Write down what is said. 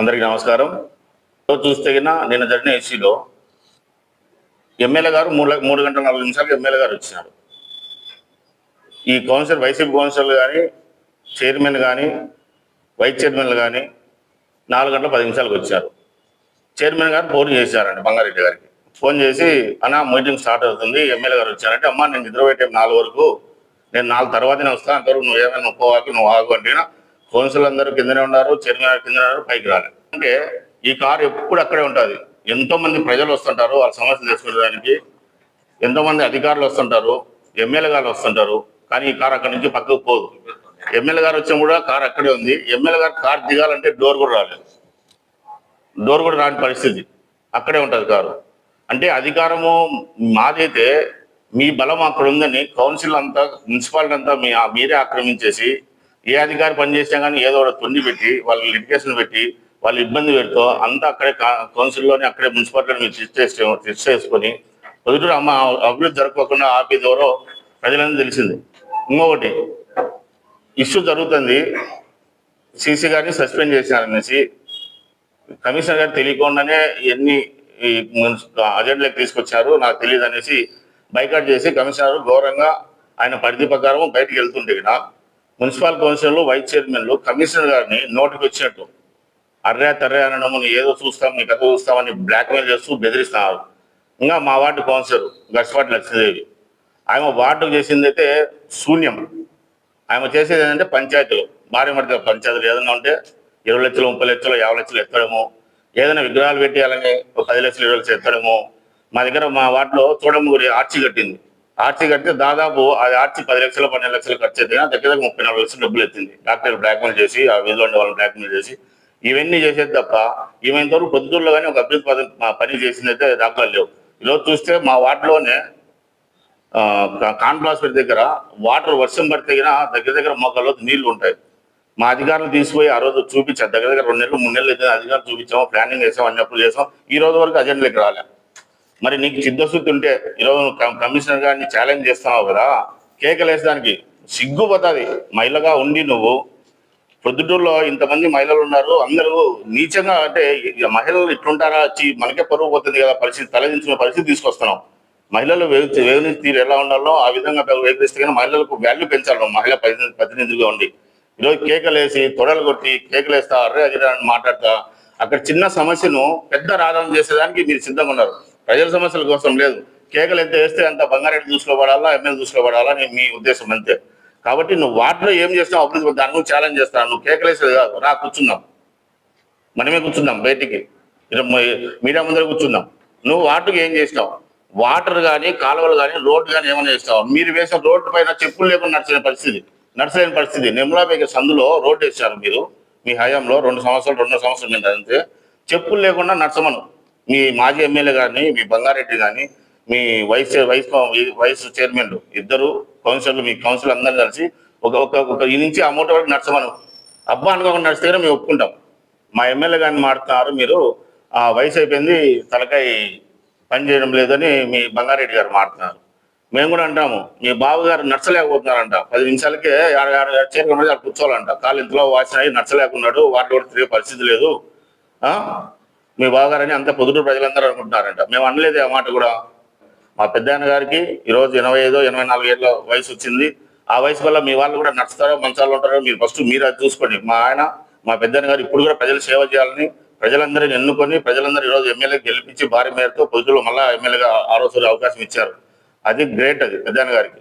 అందరికీ నమస్కారం. చూస్తే గిన నిన్న జరిగిన ఎస్సీలో ఎమ్మెల్యే గారు మూడు మూడు గంటల నాలుగు నిమిషాలు ఎమ్మెల్యే గారు వచ్చినారు. ఈ కౌన్సిల్ వైసీపీ కౌన్సిల్ కానీ చైర్మన్ కానీ వైస్ చైర్మన్లు కానీ నాలుగు గంటల పది నిమిషాలకు వచ్చారు. చైర్మన్ గారు ఫోన్ చేశారండి బంగారెడ్డి గారికి. ఫోన్ చేసి అన్న మీటింగ్ స్టార్ట్ అవుతుంది ఎమ్మెల్యే గారు వచ్చారంటే అమ్మ నేను నిద్రపోయే టైం నాలుగు వరకు నేను నాలుగు తర్వాతనే వస్తాను అంతవరకు నువ్వు ఏమైనా ఒప్పుకోవాలి నువ్వు ఆగు అంటే కౌన్సిల్ అందరూ కిందనే ఉన్నారు చైర్మన్ కిందనే ఉన్నారు పైకి రాలేదు. అంటే ఈ కారు ఎప్పుడు అక్కడే ఉంటుంది. ఎంతో మంది ప్రజలు వస్తుంటారు వాళ్ళ సమస్యలు తెలుసుకోవడానికి. ఎంతో మంది అధికారులు వస్తుంటారు ఎమ్మెల్యే గారు వస్తుంటారు కానీ ఈ కారు అక్కడి నుంచి పక్కకు పోదు. ఎమ్మెల్యే గారు వచ్చినా కూడా కారు అక్కడే ఉంది. ఎమ్మెల్యే గారు కారు దిగాలంటే డోర్ కూడా రాలేదు. డోర్ కూడా రాని పరిస్థితి. అక్కడే ఉంటుంది కారు. అంటే అధికారము మాదైతే మీ బలం అక్కడ ఉందని కౌన్సిల్ అంతా మున్సిపాలిటీ అంతా మీ మీరే ఆక్రమించేసి ఏ అధికారి పనిచేసినా కానీ ఏదో ఒకటి తొండి పెట్టి వాళ్ళు లిటికేషన్ పెట్టి వాళ్ళు ఇబ్బంది పెడుతూ అంతా అక్కడే కౌన్సిల్లోని కౌన్సిల్లోనే అక్కడే మున్సిపాలిటీని మీరు తెచ్చేసి తెచ్చేసుకొని పొద్దుటూరు అమ్మ అభివృద్ధి జరగకుండా ఆపేది ఎవరో ప్రజలందరూ తెలిసింది. ఇంకొకటి ఇష్యూ జరుగుతుంది. సీసీ గారిని సస్పెండ్ చేసినారనేసి కమిషనర్ గారు తెలియకుండానే ఎన్ని ఈ అజెండాలకు తీసుకొచ్చారు నాకు తెలియదు అనేసి బైకాట్ చేసి కమిషనర్ ఘోరంగా ఆయన పరిధి ప్రకారం బయటికి వెళ్తుంటే ఇక్కడ మున్సిపల్ కౌన్సిల్లో వైస్ చైర్మన్లు కమిషనర్ గారిని నోటికి వచ్చినట్టు. అర్రే తర్రే అనడం ఏదో చూస్తాం నీ కథ చూస్తామని బ్లాక్మెయిల్ చేస్తూ బెదిరిస్తున్నారు. ఇంకా మా వార్డు కౌన్సిలర్ గచ్చిపాటి లక్ష్మీదేవి. ఆమె వార్డుకు చేసింది అయితే శూన్యం. ఆమె చేసేది ఏంటంటే పంచాయతీలు. భారీ మధ్య పంచాయతీలు ఏదైనా ఉంటే ఇరవై లక్షలు ముప్పై లక్షలు యాభై లక్షలు ఎత్తడము. ఏదైనా విగ్రహాలు పెట్టేయాలని ఒక పది లక్షలు ఇరవై లక్షలు ఎత్తడము. మా దగ్గర మా వాటిలో చూడముగురి ఆర్చి కట్టింది. ఆర్చి కడితే దాదాపు అది ఆర్చి పది లక్షలు పన్నెండు లక్షలు ఖర్చు అయితే దగ్గర దగ్గర ముప్పై నాలుగు లక్షలు డబ్బులు ఎత్తింది డాక్టర్ బ్లాక్మెయిల్ చేసి ఆ విధులు ఉండే వాళ్ళని బ్లాక్మెయిల్ చేసి ఇవన్నీ చేసేది తప్ప ఈమెంత వరకు పొద్దుటూరులో కానీ ఒక అభివృద్ధి పథకం మా పని చేసింది అయితే దాఖలు లేవు. ఈరోజు చూస్తే మా వార్డులోనే కాన్ప్లాస్పేట దగ్గర వాటర్ వర్షం పడితే దగ్గర దగ్గర మొక్కలో నీళ్ళు ఉంటాయి. మా అధికారులు తీసుకుపోయి ఆ రోజు చూపించారు. దగ్గర దగ్గర రెండు నెలలు మూడు నెలలు అయితే అధికారులు చూపించాము ప్లానింగ్ చేసాం అన్ని అప్పుడు చేసాం ఈ రోజు వరకు అజెండాలకు రాలేదు మరి నీకు చిత్తశుద్ధి ఉంటే ఈరోజు కమిషనర్ గారిని ఛాలెంజ్ చేస్తున్నావు కదా కేకలేసడానికి సిగ్గుపోతుంది మహిళగా ఉండి నువ్వు. ప్రొద్దుటూరులో ఇంతమంది మహిళలు ఉన్నారు. అందరూ నీచంగా అంటే మహిళలు ఇట్లుంటారా? వచ్చి మనకే పరువు పోతుంది కదా పరిస్థితి తలదించిన పరిస్థితి తీసుకొస్తున్నాం. మహిళలు వేగు వేగుని తీరు ఎలా ఉండాలో ఆ విధంగా వేగిస్తే కానీ మహిళలకు వాల్యూ పెంచాలి మహిళా ప్రతినిధులుగా ప్రతినిధిగా ఉండి. ఈరోజు కేకలేసి తొడలు కొట్టి కేకలేస్తా అర్రే అదిరా అని మాట్లాడతా. అక్కడ చిన్న సమస్యను పెద్ద రాధన చేసేదానికి మీరు సిద్ధంగా ఉన్నారు. ప్రజల సమస్యల కోసం లేదు. కేకలు ఎంత వేస్తే అంత బంగారెడ్డి చూసుకోబడాలా ఎమ్మెల్యే చూసుకోబడాలా అని మీ ఉద్దేశం అంతే. కాబట్టి నువ్వు వాటిలో ఏం చేస్తావు అభివృద్ధి దాని గురించి ఛాలెంజ్ చేస్తాను నువ్వు కేకలేసేది కాదు. రా కూర్చున్నాం మనమే కూర్చున్నాం బయటికి. మీడియా ముందర కూర్చున్నాం నువ్వు వాటర్కి ఏం చేసినావు వాటర్ కానీ కాలువలు కానీ రోడ్డు కానీ ఏమైనా చేస్తావు? మీరు వేసిన రోడ్డు పైన చెప్పులు లేకుండా నడిచిన పరిస్థితి. నడచలేని పరిస్థితి. నిర్మలాపేట సందులో రోడ్డు వేసారు మీరు. మీ హయాంలో రెండు సంవత్సరాలు రెండు సంవత్సరాలు అంతే. చెప్పులు లేకుండా నడచమను. మీ మాజీ ఎమ్మెల్యే కానీ మీ బంగారెడ్డి కానీ మీ వైస్ వైస్ వైస్ చైర్మన్లు ఇద్దరు కౌన్సిలర్లు మీ కౌన్సిల్ అందరూ కలిసి ఒక ఒక ఒక నుంచి ఆ మూట వరకు నడచమను. అబ్బా అనుకోకుండా నడిస్తే మేము ఒప్పుకుంటాం. మా ఎమ్మెల్యే గారిని మాడుతున్నారు మీరు. ఆ వయసు అయిపోయింది తలకాయ పని చేయడం లేదని మీ బంగారెడ్డి గారు మాడుతున్నారు మేము కూడా అంటాము మీ బాబు గారు నచ్చలేకపోతున్నారంట పది నిమిషాలకే చేరుకున్నది అక్కడ కూర్చోవాలంట. కాలు ఇంతలో వాసిన నచ్చలేకున్నాడు వాటి కూడా తిరిగే పరిస్థితి లేదు. మీ బావగారని అంత పొదుటూరు ప్రజలందరూ అనుకుంటున్నారంట. మేము అనలేదు ఆ మాట కూడా. మా పెద్దాయన గారికి ఈరోజు ఎనభై ఐదో ఎనభై నాలుగు ఏళ్ళ వయసు వచ్చింది. ఆ వయసు వల్ల మీ వాళ్ళు కూడా నడుస్తారో మంచాలు ఉంటారో మీరు ఫస్ట్ మీరు అది చూసుకోండి. మా ఆయన మా పెద్దాయన గారు ఇప్పుడు కూడా ప్రజలు సేవ చేయాలని ప్రజలందరిని ఎన్నుకొని ప్రజలందరూ ఈరోజు ఎమ్మెల్యే గెలిపించి భారీ మేరతో పొద్దులో మళ్ళా ఎమ్మెల్యేగా ఆ రోజు అవకాశం ఇచ్చారు. అది గ్రేట్ అది పెద్దాయన గారికి